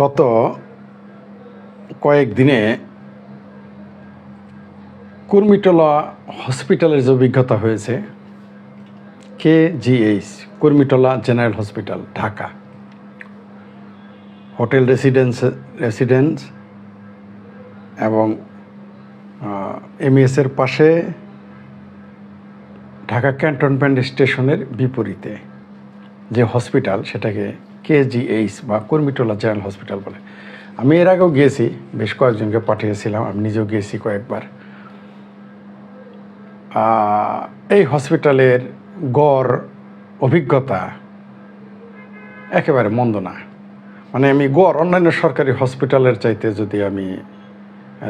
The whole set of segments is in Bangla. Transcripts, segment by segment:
গত কয়েকদিনে কুর্মিটোলা হসপিটালের যে অভিজ্ঞতা হয়েছে, K GH Kurmitola general hospital, Dhaka. Hotel residence residence এবং এমইএসের পাশে ঢাকা ক্যান্টনমেন্ট স্টেশনের বিপরীতে যে হসপিটাল, সেটাকে কেজিএইচ বা কুর্মিটোলা জেনারেল হসপিটাল বলে। আমি এর আগেও গিয়েছি বেশ কয়েকজনকে পাঠিয়েছিলাম, আমি নিজেও গিয়েছি কয়েকবার। এই হসপিটালের গড়, অভিজ্ঞতা একেবারে মন্দ না। মানে আমি গড় অন্যান্য সরকারি হসপিটালের চাইতে যদি আমি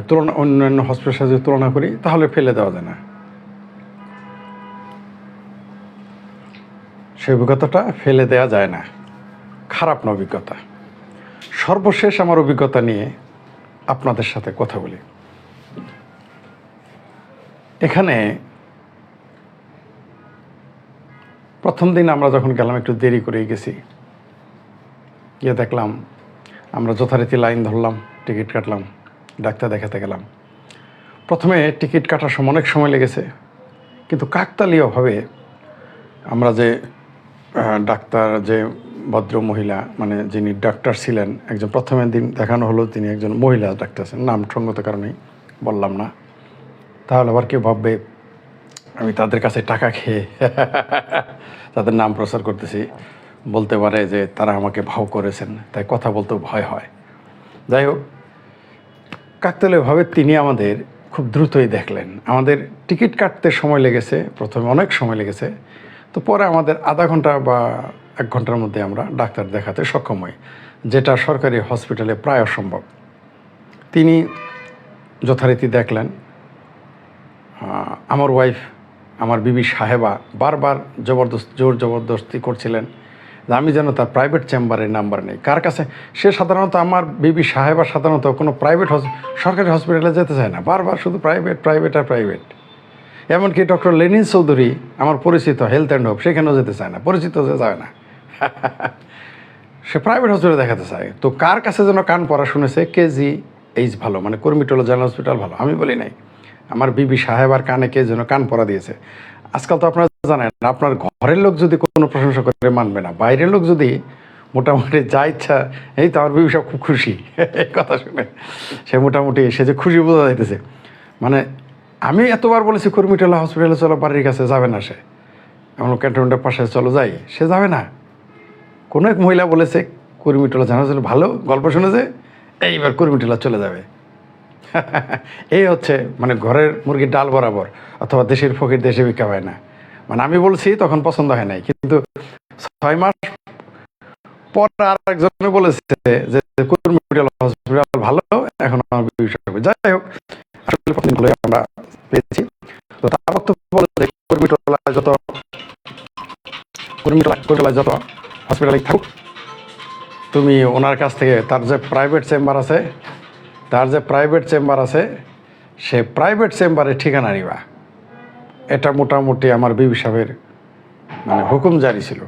তুলনা, অন্যান্য হসপিটাল যদি তুলনা করি, তাহলে ফেলে দেওয়া যায় না। সেই অভিজ্ঞতাটা ফেলে দেওয়া যায় না। খারাপ না অভিজ্ঞতা। সর্বশেষ আমার অভিজ্ঞতা নিয়ে আপনাদের সাথে কথা বলি। এখানে প্রথম দিন আমরা যখন গেলাম, একটু দেরি করে গেছি। গিয়ে দেখলাম, আমরা যথারীতি লাইন ধরলাম, টিকিট কাটলাম, ডাক্তার দেখাতে গেলাম। প্রথমে টিকিট কাটার সময় অনেক সময় লেগেছে, কিন্তু কাকতালীয়ভাবে আমরা যে ডাক্তার যে ভদ্র মহিলা মানে যিনি ডাক্তার ছিলেন, একজন প্রথমে দিন দেখানো হলো, তিনি একজন মহিলা ডাক্তার ছিলেন। নাম সঙ্গত কারণেই বললাম না। তাহলে আবার কেউ ভাববে, আমি তাদের কাছে টাকা খেয়ে তাদের নাম প্রচার করতেছি। বলতে পারে যে তারা আমাকে ভাও করেছেন, তাই কথা বলতেও ভয় হয়। যাই হোক কাকতালীয়ভাবে তিনি আমাদের খুব দ্রুতই দেখলেন। আমাদের টিকিট কাটতে সময় লেগেছে, প্রথমে অনেক সময় লেগেছে। তো পরে আমাদের আধা ঘণ্টা বা এক ঘণ্টার মধ্যে আমরা ডাক্তার দেখাতে সক্ষম হই, যেটা সরকারি হসপিটালে প্রায় অসম্ভব। তিনি যথারীতি দেখলেন আমার ওয়াইফ আমার বিবি সাহেবা বারবার জবরদস্ত, জোর জবরদস্তি করছিলেন আমি যেন তার প্রাইভেট চেম্বারের নাম্বার নেই। কার কাছে? সে সাধারণত আমার বিবি সাহেবা সাধারণত কোনো প্রাইভেট সরকারি হসপিটালে যেতে চায় না। বারবার শুধু প্রাইভেট প্রাইভেট আর প্রাইভেট এমনকি ডক্টর লেনিন চৌধুরী, আমার পরিচিত হেলথ অ্যান্ড হোপ সেখানেও যেতে চায় না, পরিচিত যে যায় না। সে প্রাইভেট হসপিটালে দেখাতে চায়। তো কার কাছে যেন কান পড়া শুনেছে কেজি এইচ ভালো মানে কর্মীটোলা জেনারেল হসপিটাল ভালো, আমি বলি নাই। আমার বিবি সাহেবার কানে কে যেন কান পড়া দিয়েছে। আজকাল তো আপনারা জানেন, আপনার ঘরের লোক যদি কোনো প্রশংসা করে মানবে না, বাইরের লোক যদি মোটামুটি যা ইচ্ছা, এই তো আমার বিবি সব খুব খুশি, এই কথা শুনে সে মোটামুটি, সে যে খুশি বোঝা যাইতেছে। মানে আমি এতবার বলেছি কর্মীটোলা হসপিটালে চলো, বাড়ির কাছে যাবে না সে। এমন ক্যান্টনমেন্টের পাশে চলো, যাই, সে যাবে না। কোনো এক মহিলা বলেছে, কর্মীটোলা জানা ভালো গল্প শুনেছে, এইবার কর্মীটোলা চলে যাবে। এই হচ্ছে মানে ঘরের মুরগির ডাল বরাবর, অথবা দেশের ফকির দেশে বিকা হয় না। মানে আমি বলছি, তখন পছন্দ হয় নাই। কিন্তু ছয় মাস পর আর একজনে বলেছে যে, কর্মীটোলা হসপিটাল ভালো, এখন যাই হোক আমরা পেয়েছি। তো তার বক্তব্য বলে কর্মীটোলা যত, কর্মীটোলা কর্মীটোলা যত হসপিটালে থাকুক। তুমি ওনার কাছ থেকে, তার যে প্রাইভেট চেম্বার আছে, তার যে প্রাইভেট চেম্বার আছে, সে প্রাইভেট চেম্বারে ঠিকানা নিবা। এটা মোটামুটি আমার বিবি সাহেবের মানে হুকুম জারি ছিল।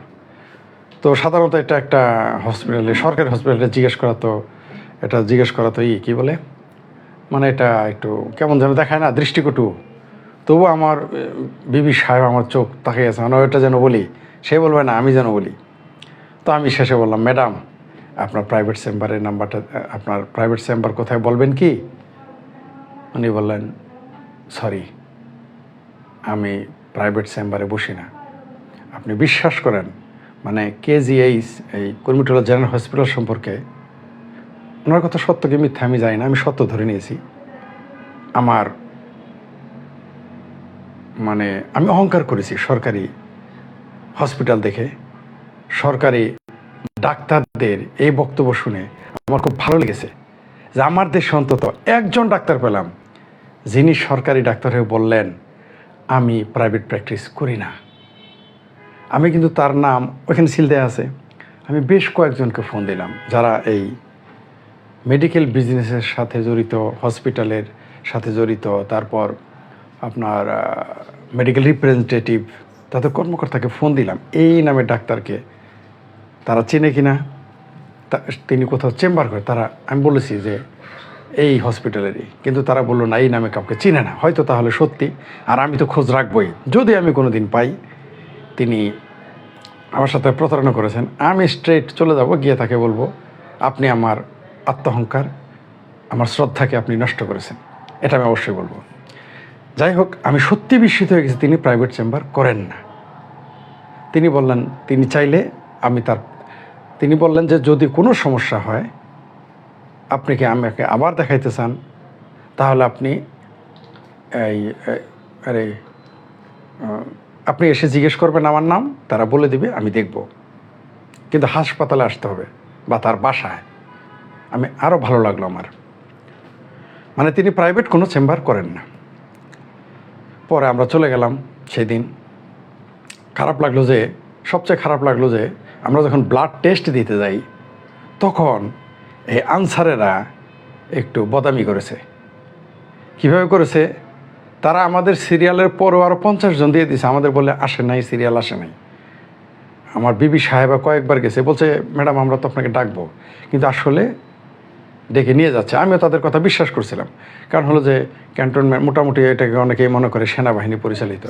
তো সাধারণত এটা একটা হসপিটালে সরকারি হসপিটালে জিজ্ঞেস করা তো, এটা জিজ্ঞেস করা তো ই, কী বলে? মানে এটা একটু কেমন যেন দেখায় না, দৃষ্টিকটু। তবু আমার বিবি সাহেব আমার চোখ তাকিয়ে আছে। মানে ওটা যেন বলি, সে বলবে না, আমি যেন বলি। তো আমি শেষে বললাম, ম্যাডাম, আপনার প্রাইভেট চেম্বারের নাম্বারটা, আপনার প্রাইভেট চেম্বার কোথায় বলবেন কি? উনি বললেন, সরি, আমি প্রাইভেট চেম্বারে বসি না। আপনি বিশ্বাস করেন মানে কেজিএইচ এই কর্মীটোলা জেনারেল হসপিটাল সম্পর্কে ওনার কথা সত্য কি মিথ্যা আমি জানি না, আমি সত্য ধরে নিয়েছি। আমার মানে আমি অহংকার করেছি সরকারি হসপিটাল দেখে। সরকারি ডাক্তারদের এই বক্তব্য শুনে আমার খুব ভালো লেগেছে যে আমার দেশে অন্তত একজন ডাক্তার পেলাম, যিনি সরকারি ডাক্তার হয়ে বললেন, আমি প্রাইভেট প্র্যাকটিস করি না। আমি কিন্তু তার নাম ওখানে সিল দেয়া আছে। আমি বেশ কয়েকজনকে ফোন দিলাম, যারা এই মেডিকেল বিজনেসের সাথে জড়িত হসপিটালের সাথে জড়িত, তারপর আপনার মেডিকেল রিপ্রেজেন্টেটিভ তাদের কর্মকর্তাকে ফোন দিলাম। এই নামে ডাক্তারকে তারা চেনে কিনা তিনি কোথাও চেম্বার করে, তারা, আমি বলেছি যে এই হসপিটালেরই কিন্তু তারা বলল, না, এই নামে কাউকে চিনে না। হয়তো তাহলে সত্যি। আর আমি তো খোঁজ রাখবই। যদি আমি কোনো দিন পাই, তিনি আমার সাথে প্রতারণা করেছেন। আমি স্ট্রেট চলে যাব, গিয়ে তাকে বলব, আপনি আমার আত্মহংকার, আমার শ্রদ্ধাকে আপনি নষ্ট করেছেন। এটা আমি অবশ্যই বলব। যাই হোক, আমি সত্যি বিস্মিত হয়ে গেছি। তিনি প্রাইভেট চেম্বার করেন না। তিনি বললেন, তিনি চাইলে আমি তার তিনি বললেন যে, যদি কোনো সমস্যা হয়, আপনি কি আমাকে আবার দেখাইতে চান? তাহলে আপনি এই আরে আপনি এসে জিজ্ঞেস করবেন আমার নাম, তারা বলে দিবে, আমি দেখব। কিন্তু হাসপাতালে আসতে হবে, বা তার বাসায়। আমি আরও ভালো লাগল আমার। মানে তিনি প্রাইভেট কোনো চেম্বার করেন না। পরে আমরা চলে গেলাম সেই দিন খারাপ লাগল যে, সবচেয়ে খারাপ লাগল যে আমরা যখন ব্লাড টেস্ট দিতে যাই, তখন এই আনসারেরা একটু বদামি করেছে। কীভাবে করেছে? তারা আমাদের সিরিয়ালের পরও আরও পঞ্চাশ জন দিয়ে দিয়েছে আমাদের বলে আসে নাই, সিরিয়াল আসে নাই। আমার বিবি সাহেবা কয়েকবার গেছে, বলছে, ম্যাডাম, আমরা তো আপনাকে ডাকবো। কিন্তু আসলে ডেকে নিয়ে যাচ্ছে। আমিও তাদের কথা বিশ্বাস করছিলাম। কারণ হলো যে, ক্যান্টনমেন্ট মোটামুটি এটাকে অনেকেই মনে করে সেনাবাহিনী পরিচালিত।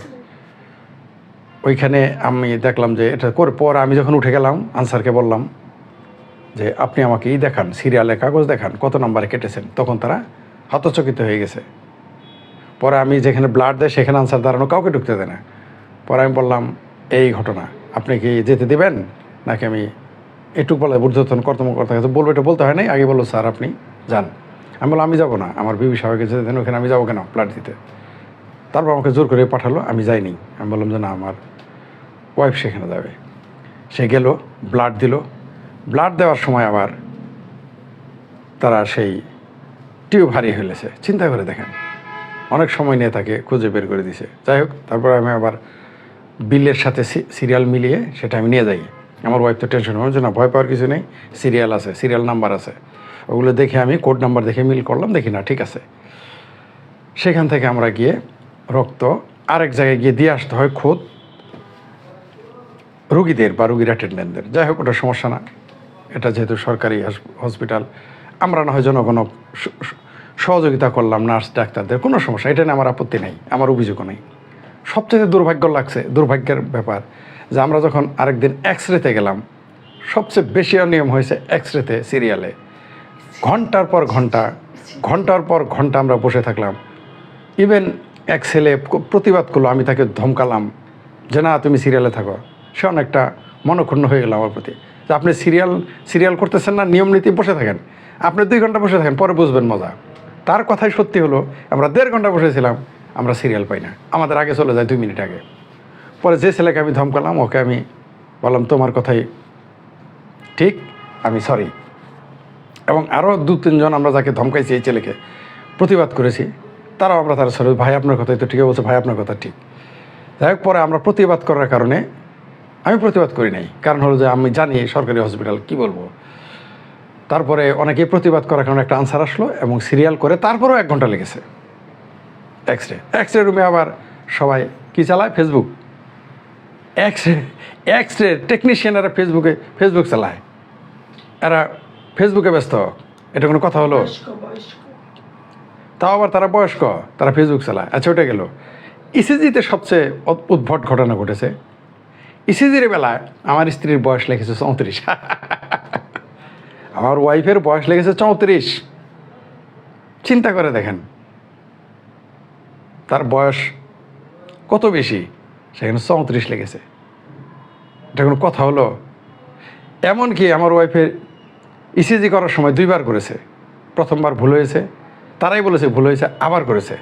ওইখানে আমি দেখলাম যে এটা করে, পর আমি যখন উঠে গেলাম, আনসারকে বললাম যে, আপনি আমাকে এই দেখান সিরিয়ালে কাগজ দেখান, কত নম্বরে কেটেছেন? তখন তারা হতচকিত হয়ে গেছে। পরে আমি যেখানে ব্লাড দেয়, সেখানে আনসার দাঁড়ানো কাউকে ঢুকতে দেয় না। পরে আমি বললাম, এই ঘটনা, আপনি কি যেতে দেবেন? নাকি আমি এটুক বলে ঊর্ধ্বতন কর্তব্যকর্তার কাছে বলব? এটা বলতে হয় নাই, আগে বলল, স্যার, আপনি যান। আমি বললাম, আমি যাব না, আমার বিবি সাহেবকে যেতে দেন, ওখানে আমি যাব কেন ব্লাড দিতে? তারপর আমাকে জোর করে পাঠালো, আমি যাইনি। আমি বললাম যে, না, আমার ওয়াইফ সেখানে যাবে। সে গেল ব্লাড দিল। ব্লাড দেওয়ার সময় আবার তারা সেই টিউব হারিয়ে ফেলেছে। চিন্তা করে দেখেন। অনেক সময় নিয়ে তাকে খুঁজে বের করে দিছে। যাই হোক, তারপর আমি আবার বিলের সাথে সিরিয়াল মিলিয়ে সেটা আমি নিয়ে যাই। আমার ওয়াইফ তো টেনশন হচ্ছে না ভয় পাওয়ার কিছু নেই। সিরিয়াল আছে সিরিয়াল নাম্বার আছে। ওগুলো দেখে আমি কোড নাম্বার দেখে মিল করলাম। দেখি না, ঠিক আছে। সেখান থেকে আমরা গিয়ে রক্ত আরেক জায়গায় গিয়ে দিয়ে আসতে হয় খোদ। রুগীদের বা রুগীর অ্যাটেন্ডেন্টদের যাই হোক, ওটা সমস্যা না। এটা যেহেতু সরকারি হসপিটাল আমরা না হয় জনগণ সহযোগিতা করলাম নার্স ডাক্তারদের, কোনো সমস্যা এটা নিয়ে আমার আপত্তি নেই, আমার অভিযোগও নেই। সবচেয়ে দুর্ভাগ্য লাগছে, দুর্ভাগ্যের ব্যাপার যে আমরা যখন আরেকদিন এক্স রেতে গেলাম, সবচেয়ে বেশি অনিয়ম হয়েছে এক্স রেতে সিরিয়ালে ঘণ্টার পর ঘণ্টা, ঘণ্টার পর ঘণ্টা আমরা বসে থাকলাম। ইভেন এক ছেলে প্রতিবাদ করল আমি তাকে ধমকালাম যে, না, তুমি সিরিয়ালে থাকো। সে অনেকটা মনক্ষুণ্ণ হয়ে গেল আমার প্রতি। যে আপনি সিরিয়াল সিরিয়াল করতেছেন না, নিয়ম নীতি বসে থাকেন। আপনি দুই ঘণ্টা বসে থাকেন, পরে বুঝবেন মজা। তার কথাই সত্যি হলো, আমরা দেড় ঘণ্টা বসেছিলাম, আমরা সিরিয়াল পাই না। আমাদের আগে চলে যায় দুই মিনিট আগে। পরে যে ছেলেকে আমি ধমকালাম, ওকে আমি বললাম, তোমার কথাই ঠিক, আমি সরি এবং আরও দু, তিনজন আমরা যাকে ধমকাইছি এই ছেলেকে, প্রতিবাদ করেছি। তারাও আমরা তারা সরি ভাই, আপনার কথাই তো ঠিক। বলছে, ভাই, আপনার কথা ঠিক। যাই হোক, পরে আমরা প্রতিবাদ করার কারণে আমি প্রতিবাদ করি নাই। কারণ হলো যে আমি জানি সরকারি হসপিটাল কি বলব? তারপরে অনেকেই প্রতিবাদ করার কারণে একটা আনসার আসলো এবং সিরিয়াল করে তারপরেও এক ঘণ্টা লেগেছে। এক্স রে এক্স রে রুমে আবার সবাই কি চালায়? Facebook X ray X ray টেকনিশিয়ানরা ফেসবুকে ফেসবুক চালায়। এরা ফেসবুকে ব্যস্ত। এটা কোনো কথা হলো? তাও আবার তারা বয়স্ক তারা ফেসবুক চালায়। আচ্ছা ওটা গেল। ইসিজিতে সবচেয়ে অদ- উদ্ভট ঘটনা ঘটেছে। ইসিজির বেলায় আমার স্ত্রীর বয়স লেগেছে চৌত্রিশ। আমার ওয়াইফের বয়স লেগেছে চৌত্রিশ। চিন্তা করে দেখেন, তার বয়স কত বেশি? সেখানে চৌত্রিশ লেগেছে। এটা কোনো কথা হলো? এমনকি আমার ওয়াইফের ইসিজি করার সময় দুইবার করেছে। প্রথমবার ভুল হয়েছে, তারাই বলেছে ভুল হয়েছে, আবার করেছে।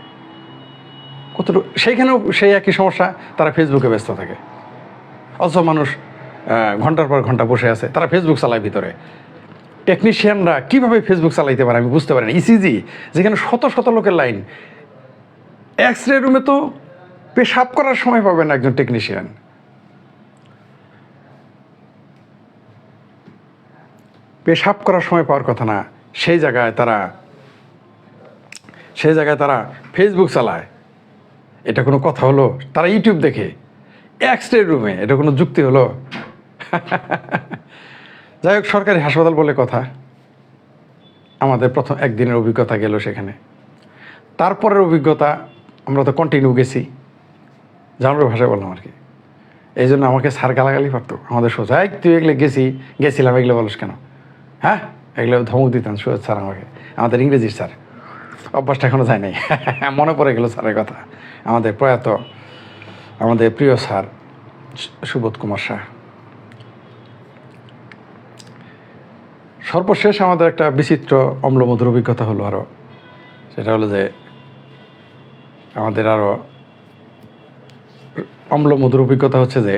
কতটুকু সেইখানেও সেই একই সমস্যা, তারা ফেসবুকে ব্যস্ত থাকে। অথচ মানুষ ঘণ্টার পর ঘণ্টা বসে আছে। তারা ফেসবুক চালায় ভিতরে। টেকনিশিয়ানরা কীভাবে ফেসবুক চালাইতে পারে আমি বুঝতে পারি না ইসিজি যেখানে শত শত লোকের লাইন। এক্স রে রুমে তো পেশাব করার সময় পাবে না একজন টেকনিশিয়ান পেশাব করার সময় পাওয়ার কথা না। সেই জায়গায় তারা, সেই জায়গায় তারা ফেসবুক চালায়। এটা কোনো কথা হলো? তারা ইউটিউব দেখে। এক্স রে রুমে এটা কোনো যুক্তি হলো? যাই হোক, সরকারি হাসপাতাল বলে কথা। আমাদের প্রথম একদিনের অভিজ্ঞতা গেল সেখানে। তারপরের অভিজ্ঞতা, আমরা তো কন্টিনিউ গেছি। জানুয়ারি ভাষায় বললাম আর কি। এই জন্য আমাকে স্যার গালাগালি পারতো আমাদের সোজা এক তুই এগুলো গেছি, গেছিলাম, এগুলো বলিস কেন? হ্যাঁ? এগুলো ধমক দিতাম সুরজ স্যার আমাকে। আমাদের ইংরেজির স্যার। অভ্যাসটা এখনও যায় নাই। মনে পড়ে গেল স্যারের কথা। আমাদের প্রয়াত আমাদের প্রিয় স্যার, সুবোধ কুমার শাহ সর্বশেষ আমাদের একটা বিচিত্র অম্লমধুর অভিজ্ঞতা হলো আরও সেটা হলো যে আমাদের আরও অম্লমধুর অভিজ্ঞতা হচ্ছে যে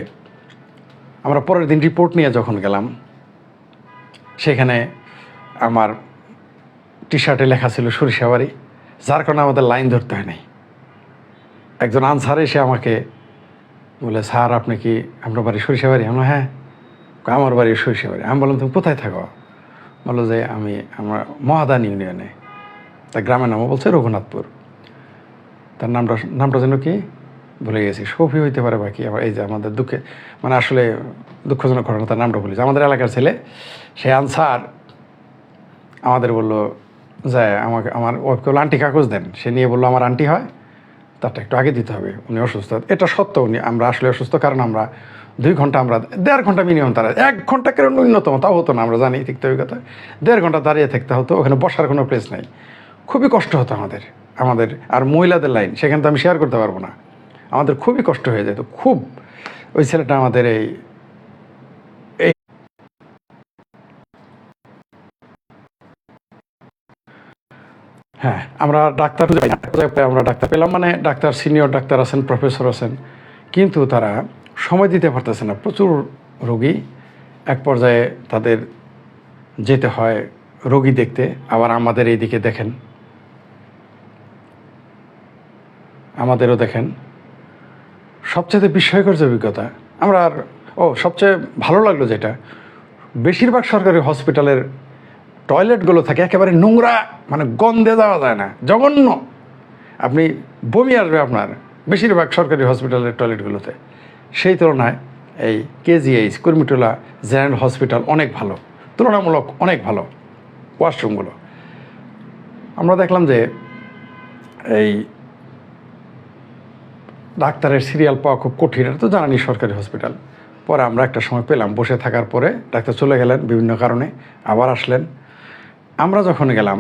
আমরা পরের দিন রিপোর্ট নিয়ে যখন গেলাম, সেখানে আমার টি শার্টে লেখা ছিল সরিষাবাড়ি, যার কারণে আমাদের লাইন ধরতে হয় নাই। একজন আনসার এসে আমাকে বলে, স্যার, আপনি কি আপনার বাড়ি সরিষাবাড়ি আমরা হ্যাঁ আমার বাড়ি সরিষাবাড়ি আমি বললাম, তুমি কোথায় থাকো? বলল যে, আমি আমার মহাদান ইউনিয়নে তা গ্রামের নামও বলছে রঘুনাথপুর। তার নামটা নামটা যেন কি ভুলে গেছি, সফি হইতে পারে বাকি, আবার এই যে আমাদের দুঃখে মানে আসলে দুঃখজনক ঘটনা, তার নামটা ভুলেছি আমাদের এলাকার ছেলে, সে আনসার আমাদের বলল যে, আমাকে, আমার ওকে আন্টি কাগজ দেন। সে নিয়ে বলল, আমার আন্টি হয়। তারটা একটু আগে দিতে হবে, উনি অসুস্থ। এটা সত্য উনি, আমরা আসলে অসুস্থ কারণ আমরা দুই ঘণ্টা আমরা দেড় ঘণ্টা মিনিমাম তারা এক ঘণ্টা কেন ন্যূনতম, তাও হতো না, আমরা জানি ঠিক অভিজ্ঞতা দেড় ঘণ্টা দাঁড়িয়ে থাকতে হতো, ওখানে বসার কোনো প্লেস নাই। খুবই কষ্ট হতো আমাদের আমাদের আর মহিলাদের লাইন সেখানে তো আমি শেয়ার করতে পারব না। আমাদের খুবই কষ্ট হয়ে যেত, খুব। ওই ছেলেটা আমাদের এই হ্যাঁ আমরা ডাক্তার খুঁজে পাই না। আমরা ডাক্তার পেলাম মানে ডাক্তার, সিনিয়র ডাক্তার আছেন, প্রফেসর আছেন। কিন্তু তারা সময় দিতে পারতেছে না। প্রচুর রোগী এক পর্যায়ে তাদের যেতে হয় রোগী দেখতে। আবার আমাদের এইদিকে দেখেন। আমাদেরও দেখেন। সবচেয়ে বিস্ময়কর যে অভিজ্ঞতা, আমরা আর ও, সবচেয়ে ভালো লাগল যেটা, বেশিরভাগ সরকারি হসপিটালের টয়লেটগুলো থাকে, একেবারে নোংরা মানে গন্ধে যাওয়া যায় না, জঘন্য। আপনি বমি আসবে আপনার, বেশিরভাগ সরকারি হসপিটালের টয়লেটগুলোতে। সেই তুলনায় এই কেজিএইচ কুর্মিটোলা জেনারেল হসপিটাল অনেক ভালো, তুলনামূলক অনেক ভালো ওয়াশরুমগুলো আমরা দেখলাম যে এই ডাক্তারের সিরিয়াল পাওয়া খুব কঠিন, এটা তো জানানি সরকারি হসপিটাল পরে আমরা একটা সময় পেলাম, বসে থাকার পরে ডাক্তার চলে গেলেন বিভিন্ন কারণে, আবার আসলেন। আমরা যখন গেলাম,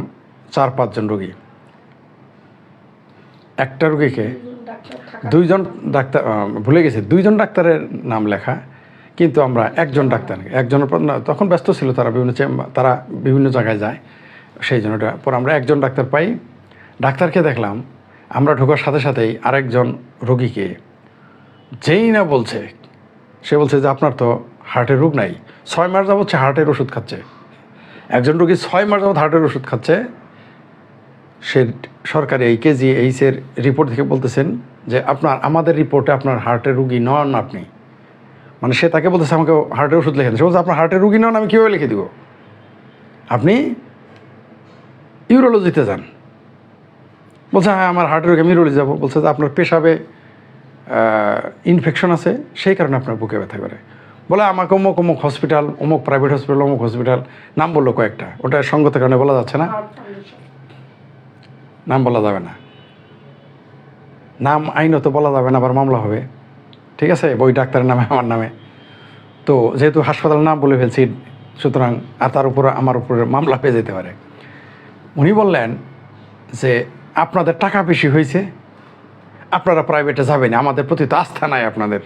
চার, পাঁচজন রোগী। একটা রোগীকে দুইজন ডাক্তার ভুলে গেছি, দুইজন ডাক্তারের নাম লেখা, কিন্তু আমরা একজন ডাক্তার একজনের তখন ব্যস্ত ছিল তারা বিভিন্ন তারা বিভিন্ন জায়গায় যায়, সেই জন্য পর আমরা একজন ডাক্তার পাই। ডাক্তারকে দেখলাম, আমরা ঢোকার সাথে সাথেই আরেকজন রোগীকে, যেই না বলছে, সে বলছে যে আপনার তো হার্টের রোগ নাই, ছয় মাস সে হার্টের ওষুধ খাচ্ছে। একজন রোগী ছয় মাস যাবত হার্টের ওষুধ খাচ্ছে। সে সরকারি এই কেজি এইচের রিপোর্ট থেকে বলতেছেন যে, আপনার, আমাদের রিপোর্টে আপনার হার্টের রুগী নন আপনি। মানে সে তাকে বলতেছে, আমাকে হার্টের ওষুধ লিখে দেন। সে বলছে আপনার হার্টের রুগী নন, আমি কীভাবে লিখে দিব? আপনি ইউরোলজিতে যান। বলছে হ্যাঁ আমার হার্টের রোগে, আমি ইউরোলজি যাব। বলছে যে আপনার পেশাবে ইনফেকশন আছে, সেই কারণে আপনার বুকে ব্যথা করে। বলে আমাকে অমুক অমুক হসপিটাল অমুক প্রাইভেট হসপিটাল অমুক হসপিটাল নাম বলল কয়েকটা। ওটা সঙ্গত কারণে বলা যাচ্ছে না। নাম বলা যাবে না। নাম আইনত বলা যাবে না, আবার মামলা হবে। ঠিক আছে? ওই ডাক্তারের নামে, আমার নামে। তো যেহেতু হাসপাতালের নাম বলে ফেলছি, সুতরাং আর তার উপরে, আমার উপরে মামলা পেয়ে যেতে পারে। উনি বললেন যে, আপনাদের টাকা বেশি হয়েছে, আপনারা প্রাইভেটে যাবেন, আমাদের প্রতি তো আস্থা নাই আপনাদের।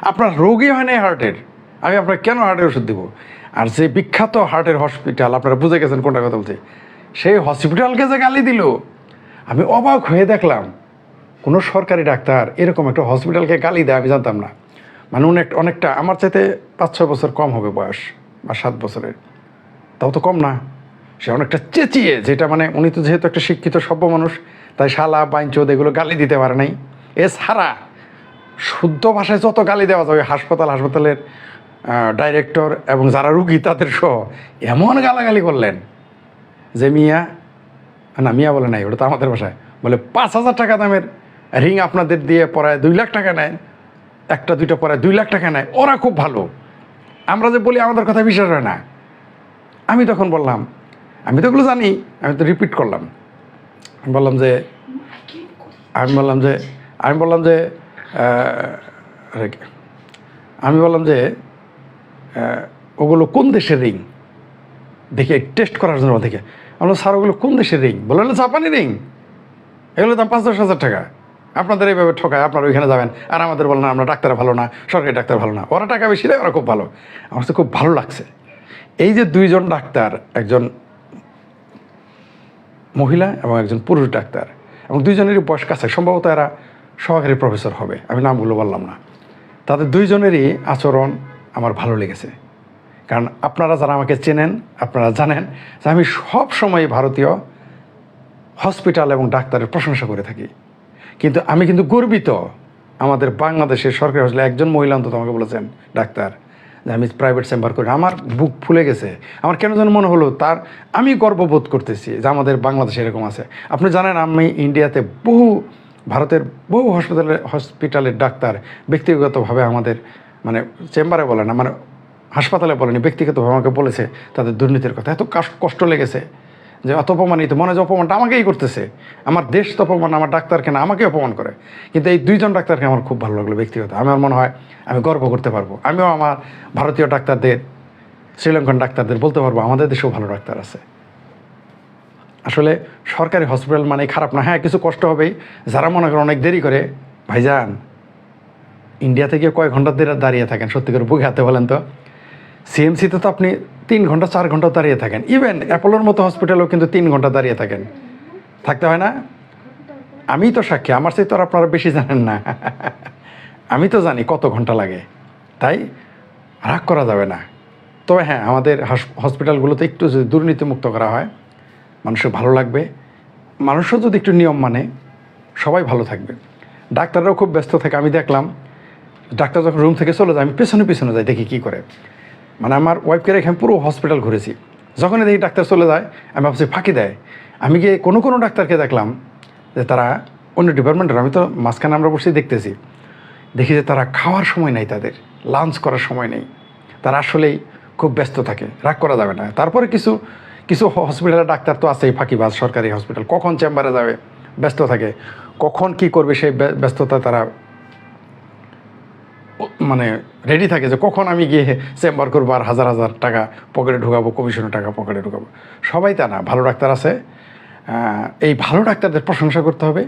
আপনার রোগী হয় নাই হার্টের আমি আপনার কেন হার্টের ওষুধ দেবো? আর যে বিখ্যাত হার্টের হসপিটাল আপনারা বুঝে গেছেন কোনটা কথা বলছি। সেই হসপিটালকে যে গালি দিল, আমি অবাক হয়ে দেখলাম, কোনো সরকারি ডাক্তার এরকম একটা হসপিটালকে গালি দেয়, আমি জানতাম না। মানে অনেক, অনেকটা, আমার চাইতে পাঁচ ছয় বছর কম হবে বয়স, বা সাত বছরের। তাও তো কম না। সে অনেকটা চেঁচিয়ে, যেটা মানে উনি তো যেহেতু একটা শিক্ষিত, সভ্য মানুষ, তাই শালা বাইঞ্চোদ এগুলো গালি দিতে পারে নাই। এ এছাড়া শুদ্ধ ভাষায় যত গালি দেওয়া যাবে, হাসপাতাল, হাসপাতালের ডাইরেক্টর এবং যারা রুগী, তাদের সহ এমন গালাগালি করলেন যে মিয়া, না, মিয়া বলে নাই, ওটা তো আমাদের ভাষায়, বলে পাঁচ হাজার টাকা দামের রিং আপনাদের দিয়ে পড়ায় দুই লাখ টাকা নেয়, একটা, দুইটা পড়ায় দুই লাখ টাকা নেয়, ওরা খুব ভালো। আমরা যে বলি, আমাদের কথা বিশ্বাস হয় না। আমি তখন বললাম, আমি তো এগুলো জানি, আমি তো রিপিট করলাম। আমি বললাম যে, আমি বললাম যে, আমি বললাম যে আমি বললাম যে ওগুলো কোন দেশের রিং? দেখে টেস্ট করার জন্য দেখে। আমরা স্যার, ওগুলো কোন দেশের রিং? বললেন জাপানি রিং। এগুলো দাম পাঁচ দশ হাজার টাকা। আপনাদের এইভাবে ঠকায়, আপনারা ওইখানে যাবেন। আর আমাদের বলেন আমরা ডাক্তার ভালো না, সরকারি ডাক্তার ভালো না। ওরা টাকা বেশি দেয়, ওরা খুব ভালো। আমার তো খুব ভালো লাগছে। এই যে দুইজন ডাক্তার, একজন মহিলা এবং একজন পুরুষ ডাক্তার এবং দুইজনেরই বয়স কাছে সম্ভবত এরা সহকারী প্রফেসর হবে। আমি নামগুলো বললাম না। তাদের দুইজনেরই আচরণ আমার ভালো লেগেছে। কারণ আপনারা যারা আমাকে চেনেন, আপনারা জানেন যে আমি সব সময় ভারতীয় হসপিটাল এবং ডাক্তারের প্রশংসা করে থাকি। কিন্তু আমি কিন্তু গর্বিত আমাদের বাংলাদেশের সরকারি হসপিটালে একজন মহিলা অন্তত আমাকে বলেছেন, ডাক্তার, যে আমি প্রাইভেট চেম্বার করি আমার বুক ফুলে গেছে। আমার কেন যেন মনে হলো তার, আমি গর্ববোধ করতেছি যে আমাদের বাংলাদেশে এরকম আছে। আপনি জানেন আমি ইন্ডিয়াতে বহু ভারতের বহু হসপিটালের হসপিটালের ডাক্তার ব্যক্তিগতভাবে আমাদের মানে চেম্বারে বলে না মানে হাসপাতালে বলেনি, ব্যক্তিগতভাবে আমাকে বলেছে তাদের দুর্নীতির কথা। এত কষ্ট লেগেছে যে অত অপমানিত, মনে যে অপমানটা আমাকেই করতেছে। আমার দেশ তো অপমান, আমার ডাক্তারকে না আমাকে অপমান করে। কিন্তু এই দুইজন ডাক্তারকে আমার খুব ভালো লাগল ব্যক্তিগত। আমার মনে হয়, আমি গর্ব করতে পারব। আমিও আমার ভারতীয় ডাক্তারদের, শ্রীলঙ্কান ডাক্তারদের বলতে পারব, আমাদের দেশেও ভালো ডাক্তার আছে। আসলে সরকারি হসপিটাল মানে খারাপ না। হ্যাঁ কিছু কষ্ট হবেই। যারা মনে করেন অনেক দেরি করে, ভাইজান ইন্ডিয়া থেকে কয় ঘণ্টা ধরে দাঁড়িয়ে থাকেন? সত্যি করে বুকে হাতে বলেন তো। সিএমসিতে তো আপনি তিন ঘণ্টা, চার ঘণ্টা দাঁড়িয়ে থাকেন। ইভেন অ্যাপোলোর মতো হসপিটালেও কিন্তু তিন ঘণ্টা দাঁড়িয়ে থাকেন। থাকতে হয় না? আমি তো সাক্ষী, আমার সেই তো আর আপনারা বেশি জানেন না। আমি তো জানি কত ঘণ্টা লাগে। তাই রাগ করা যাবে না। তবে হ্যাঁ আমাদের হসপিটালগুলোতে একটু যদি দুর্নীতিমুক্ত করা হয় মানুষের ভালো লাগবে। মানুষও যদি একটু নিয়ম মানে সবাই ভালো থাকবে। ডাক্তাররাও খুব ব্যস্ত থাকে, আমি দেখলাম, ডাক্তার যখন রুম থেকে চলে যায়, আমি পেছনে পেছনে যাই, দেখি কী করে। মানে আমার ওয়াইফকে রেখে আমি পুরো হসপিটাল ঘুরেছি। যখনই দেখি ডাক্তার চলে যায়, আমি ভাবছি, ফাঁকি দেয়। আমি গিয়ে কোনো কোনো ডাক্তারকে দেখলাম যে তারা অন্য ডিপার্টমেন্টের আমি তো মাঝখানে আমরা বসে দেখতেছি। দেখি যে তারা খাওয়ার সময় নেই তাদের লাঞ্চ করার সময় নেই। তারা আসলেই খুব ব্যস্ত থাকে, রাগ করা যাবে না। তারপরে কিছু কিছু হসপিটালের ডাক্তার তো আছেই ফাঁকিবাজ, সরকারি হসপিটাল কখন চেম্বারে যাবে? ব্যস্ত থাকে। কখন কি করবে সেই ব্য- ব্যস্ততা তারা মানে রেডি থাকে যে কখন আমি গিয়ে চেম্বার করব আর হাজার হাজার টাকা পকেটে ঢুকাবো কমিশনের টাকা পকেটে ঢুকাবো। সবাই তা না, ভালো ডাক্তার আছে। এই ভালো ডাক্তারদের প্রশংসা করতে হবে।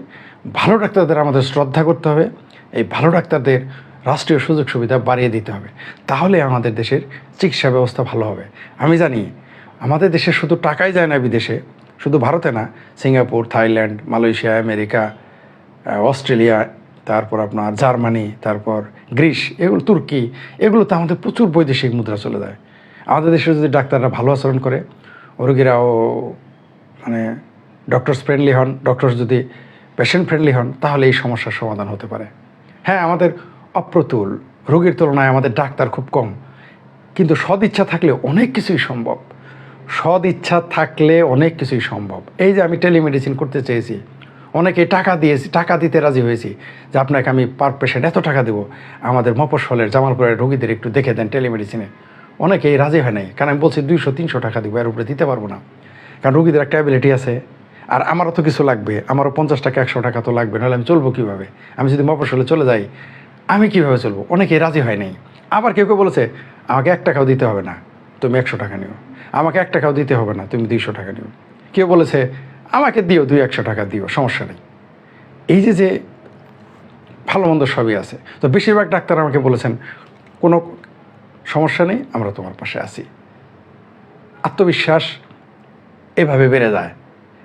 ভালো ডাক্তারদের আমাদের শ্রদ্ধা করতে হবে। এই ভালো ডাক্তারদের রাষ্ট্রীয় সুযোগ সুবিধা বাড়িয়ে দিতে হবে। তাহলে আমাদের দেশের চিকিৎসা ব্যবস্থা ভালো হবে। আমি জানি আমাদের দেশে শুধু টাকাই যায় না বিদেশে, শুধু ভারতে না, Singapore, Thailand, Malaysia, America Australia, তারপর আপনার জার্মানি, তারপর গ্রিস, এগুলো তুর্কি, এগুলোতে আমাদের প্রচুর বৈদেশিক মুদ্রা চলে যায়। আমাদের দেশে যদি ডাক্তাররা ভালো আচরণ করে, রোগীরাও মানে ডক্টরস ফ্রেন্ডলি হন ডক্টর যদি পেশেন্ট ফ্রেন্ডলি হন, তাহলে এই সমস্যার সমাধান হতে পারে। হ্যাঁ আমাদের অপ্রতুল, রোগীর তুলনায় আমাদের ডাক্তার খুব কম, কিন্তু সদিচ্ছা থাকলে অনেক কিছুই সম্ভব। সদ ইচ্ছা থাকলে অনেক কিছুই সম্ভব। এই যে আমি টেলিমেডিসিন করতে চেয়েছি, অনেকে টাকা দিয়েছি, টাকা দিতে রাজি হয়েছি যে আপনাকে আমি পার পেশেন্ট এত টাকা দেবো। আমাদের মফস্বলের জামালপুরের রোগীদের একটু দেখে দেন টেলিমেডিসিনে অনেকেই রাজি হয় নাই, কারণ আমি বলছি দুইশো, তিনশো টাকা দিব, এর উপরে দিতে পারব না। কারণ রোগীদের একটা অ্যাবিলিটি আছে। আর আমারও তো কিছু লাগবে, আমারও পঞ্চাশ টাকা, একশো টাকা তো লাগবে, নাহলে আমি চলবো কীভাবে? আমি যদি মফস্বলে চলে যাই, আমি কীভাবে চলবো? অনেকেই রাজি হয় নাই। আবার কেউ কেউ বলেছে, আমাকে এক টাকাও দিতে হবে না, তুমি একশো টাকা নিও। আমাকে এক টাকাও দিতে হবে না, তুমি দুইশো টাকা নিও। কেউ বলেছে, আমাকে দিও, দুই একশো টাকা দিও, সমস্যা নেই। এই যে যে ভালো মন্দ সবই আছে। তো বেশিরভাগ ডাক্তার আমাকে বলেছেন, কোনো সমস্যা নেই, আমরা তোমার পাশে আছি। আত্মবিশ্বাস এভাবে বেড়ে যায়।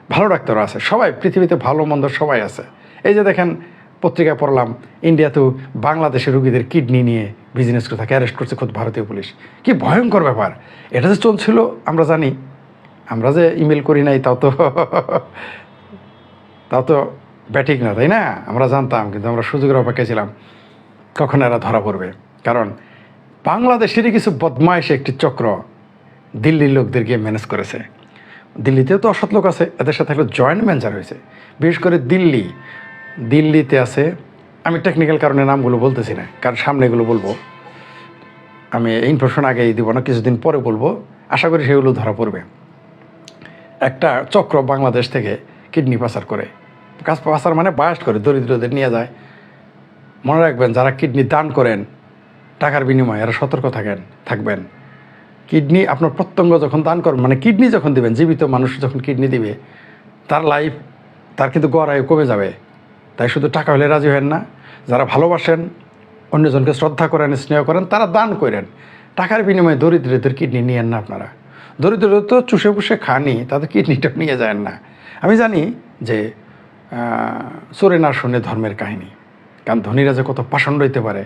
ভালো ডাক্তারও আছে, সবাই, পৃথিবীতে ভালো মন্দ সবাই আছে। এই যে দেখেন পত্রিকায় পড়লাম ইন্ডিয়াতেও বাংলাদেশের রুগীদের কিডনি নিয়ে বিজনেস করে থাকে অ্যারেস্ট করছে খোদ ভারতীয় পুলিশ। কি ভয়ঙ্কর ব্যাপার। এটা যে চলছিল, আমরা জানি। আমরা যে ইমেল করি নাই, তাও তো তাও তো ব্যাটিক না, তাই না? আমরা জানতাম, কিন্তু আমরা সুযোগের অপেক্ষায় ছিলাম। কখন এরা ধরা পড়বে? কারণ বাংলাদেশেরই কিছু বদমাইশ একটি চক্র দিল্লির লোকদের গিয়ে ম্যানেজ করেছে। দিল্লিতেও তো অসৎ লোক আছে, এদের সাথে একটা জয়েন্ট ম্যানেজার হয়েছে। বিশেষ করে দিল্লি দিল্লিতে আছে। আমি টেকনিক্যাল কারণে নামগুলো বলতেছি না, কারণ সামনে এগুলো বলব। আমি ইনফরমেশন আগেই দিব না, কিছুদিন পরে বলব। আশা করি সেগুলো ধরা পড়বে। একটা চক্র বাংলাদেশ থেকে কিডনি পাচার করে। কাজ পাচার মানে বায়াস করে, দরিদ্রদের নিয়ে যায়। মনে রাখবেন, যারা কিডনি দান করেন, টাকার বিনিময়ে এরা সতর্ক থাকেন, থাকবেন। কিডনি আপনার প্রত্যঙ্গ যখন দান করবেন মানে কিডনি যখন দিবেন, জীবিত মানুষ যখন কিডনি দিবে, তার লাইফ তার কিন্তু গড়ায় কমে যাবে। তাই শুধু টাকা হলে রাজি হেন না, যারা ভালোবাসেন, অন্যজনকে শ্রদ্ধা করেন, স্নেহ করেন, তারা দান করেন। টাকার বিনিময়ে দরিদ্রদের কিডনি নিয়েন না আপনারা। দরিদ্র তো চুষে পুষে খানি তাদের কিডনিটা নিয়ে যায় না। আমি জানি যে চোরে না শুনে ধর্মের কাহিনী, কারণ ধনীরা যে কত পাষণ্ড হইতে পারে,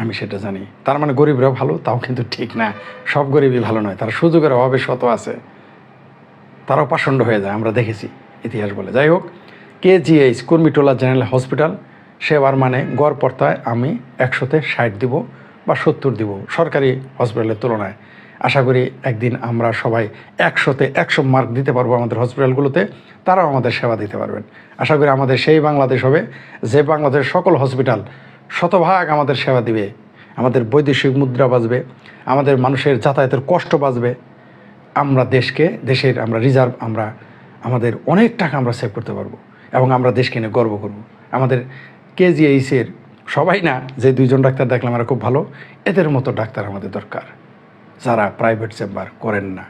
আমি সেটা জানি। তার মানে গরিবরাও ভালো, তাও কিন্তু ঠিক না। সব গরিবই ভালো নয়, তারা সুযোগের অভাবে শত আছে। তারাও পাষণ্ড হয়ে যায়, আমরা দেখেছি ইতিহাস বলে। যাই হোক কেজিএইচ কুর্মিটোলা জেনারেল হসপিটাল, সেবার মানে গড় পর্তায় আমি একশোতে ষাট দিব বা সত্তর দিব সরকারি হসপিটালের তুলনায়। আশা করি একদিন আমরা সবাই একশোতে একশো মার্ক দিতে পারব আমাদের হসপিটালগুলোতে, তারাও আমাদের সেবা দিতে পারবেন। আশা করি আমাদের সেই বাংলাদেশ হবে যে বাংলাদেশের সকল হসপিটাল শতভাগ আমাদের সেবা দিবে, আমাদের বৈদেশিক মুদ্রা বাঁচবে, আমাদের মানুষের যাতায়াতের কষ্ট বাঁচবে। আমরা দেশকে, দেশের আমরা রিজার্ভ, আমরা, আমাদের অনেক টাকা আমরা সেভ করতে পারব। এবং আমরা দেশকে নিয়ে গর্ব করব। আমাদের কেজিএইচের সবাই না, যে দুইজন ডাক্তার দেখলাম আমরা খুব ভালো। এদের মতো ডাক্তার আমাদের দরকার, যারা প্রাইভেট চেম্বার করেন না।